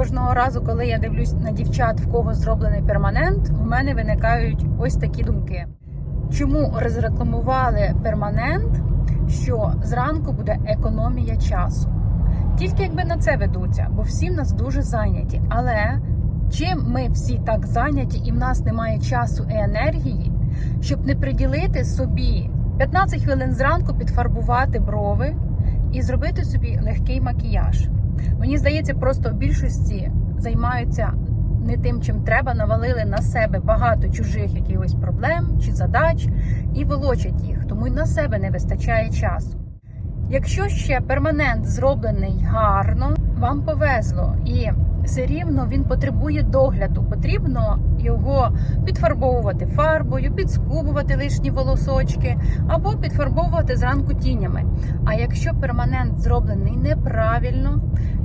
Кожного разу, коли я дивлюсь на дівчат, в кого зроблений перманент, в мене виникають ось такі думки. Чому розрекламували перманент, що зранку буде економія часу? Тільки якби на це ведуться, бо всі в нас дуже зайняті. Але чим ми всі так зайняті і в нас немає часу і енергії, щоб не приділити собі 15 хвилин зранку підфарбувати брови і зробити собі легкий макіяж. Мені здається, просто в більшості займаються не тим, чим треба, навалили на себе багато чужих якихось проблем чи задач і волочать їх, тому й на себе не вистачає часу. Якщо ще перманент зроблений гарно, вам повезло і все рівно він потребує догляду. Потрібно його підфарбовувати фарбою, підскубувати лишні волосочки або підфарбовувати зранку тінями. А якщо перманент зроблений неправильно,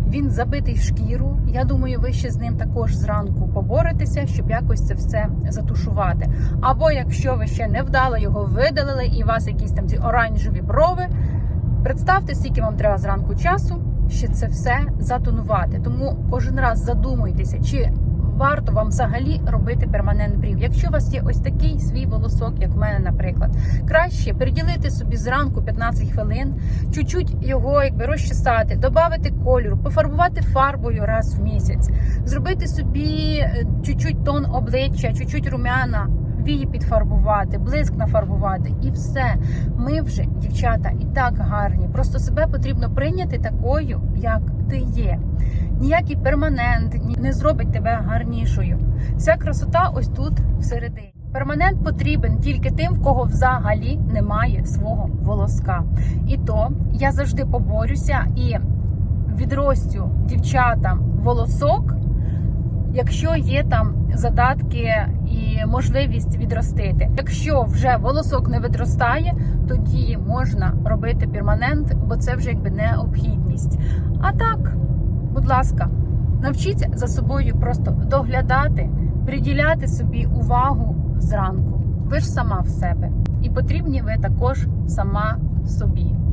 він забитий в шкіру. Я думаю, ви ще з ним також зранку поборетеся, щоб якось це все затушувати. Або якщо ви ще невдало його видалили, і у вас якісь там ці оранжеві брови. Представте, скільки вам треба зранку часу, щоб це все затонувати. Тому кожен раз задумуйтеся, чи варто вам взагалі робити перманент брів. Якщо у вас є ось такий свій волосок, як в мене, наприклад, краще приділити собі зранку 15 хвилин, чуть-чуть його якби розчесати, додати кольору, пофарбувати фарбою раз в місяць, зробити собі е, чуть-чуть тон обличчя, чуть-чуть румяна. Вії підфарбувати, блиск нафарбувати, і все. Ми вже, дівчата, і так гарні. Просто себе потрібно прийняти такою, як ти є. Ніякий перманент не зробить тебе гарнішою. Вся красота ось тут всередині. Перманент потрібен тільки тим, в кого взагалі немає свого волоска. І то я завжди поборюся і відростю дівчатам волосок, якщо є там задатки і можливість відростити. Якщо вже волосок не відростає, тоді можна робити перманент, бо це вже якби необхідність. А так, будь ласка, навчіться за собою просто доглядати, приділяти собі увагу зранку. Ви ж сама в себе, і потрібні ви також сама собі.